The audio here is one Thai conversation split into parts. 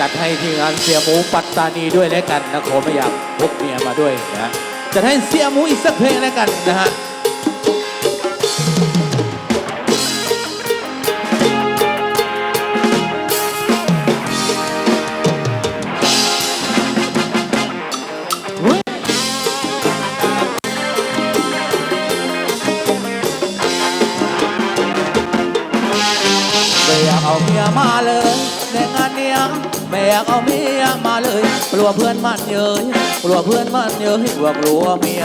จัดให้ทีมงานเสียหมูปัตตานีด้วยแล้วกันนะขอไม่อยากพกเมียมาด้วยนะจัดให้เสียหมูอีกสักเพลงแล้วกันนะฮะ ไม่อยากเอาเมียมาเลยในงานเนี้ยไม่อยากเอาเมียมาเลยกลัวเพื่อนมันเย้ยกลัวเพื่อนมันเย้ยว่ากลัวเมีย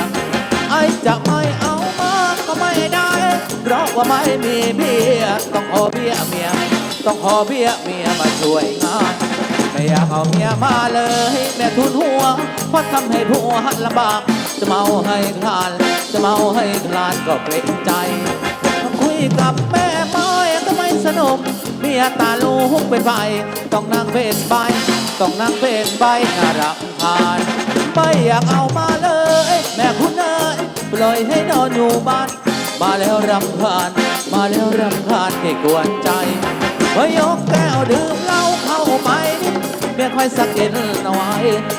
ไอ้จะไม่เอามาก็ไม่ได้เพราะว่าไม่มีเมียต้องขอเบี้ยเมียต้องขอเบี้ยเมียมาช่วยงานไม่อยากเอาเมียมาเลยแม่ทุนหัวเพราะทำให้ผัวลำบากจะเมาให้คลานจะเมาให้คลานก็เกรงใจคุยกับแม่ไม้ก็ไม่ สนุกเมียตาลูกเป็นไฟต้องนั่งเป็นใบต้องนั่งเป็นใบน่ารำคาญไม่อยากเอามาเลย แม่คุณเอ๋ยปล่อยให้นอนอยู่บ้าน มาแล้วรำคาญ มาแล้วรำคาญที่กวนใจพอยกแก้วดื่มเหล้าเข้าไปเมียคอยสักเก็นเอาไว้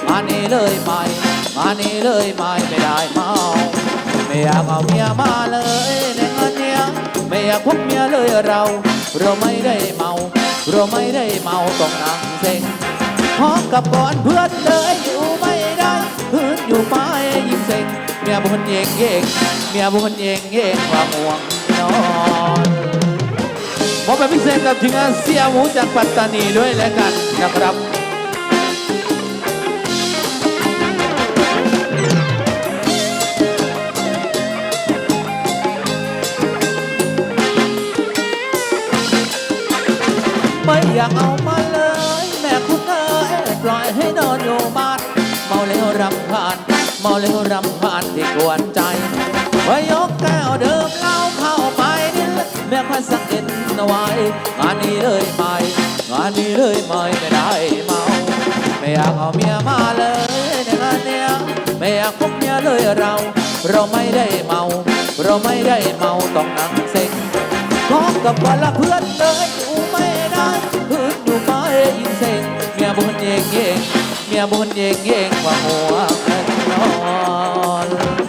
มานี่เลยไปมานี่เลยไม่ไม่ได้เมาไม่อยากเอาเมียมาเลยในงานเนี้ยไม่อยากพบเมียเลยเรา เราไม่ได้เมา เราไม่ได้เมาต้องนั่งเซ็งพร้อมกับก่อนเพื่อนเลยอยู่ไม่ได้พื้นอยู่ไปยิ่งเซ็งเมียบุญเยงเยงเมียบุญเยงเยงว่าห่วงนอนมอบแบบพิเศษกับทีมงานเสียหมูจากปัตตานีด้วยแล้วกันนะครับ อยากเอามาเลย แม่คุณเอ๋ยปล่อยให้นอนอยู่บ้าน เมาแล้วรำคาญเมาแล้วรำคาญที่กวนใจพอยกแก้วเดิมเล้าเข้าไปนี่แม่ค่อยสังเกตเอาไว้งานนี้เลยไม่งานนี้เลยไม่ไม่ได้เมา ไม่อยากเอาเมียมาเลยในงานเนี้ยไม่อยากพบเมียเลยเรา เราไม่ได้เมา เราไม่ได้เมาต้องนั่งเซ็งพร้อมกับวันละเพื่อนเลยอยู่ไม่ เมียบุญเย่งเย่งว่าหัวคนนอน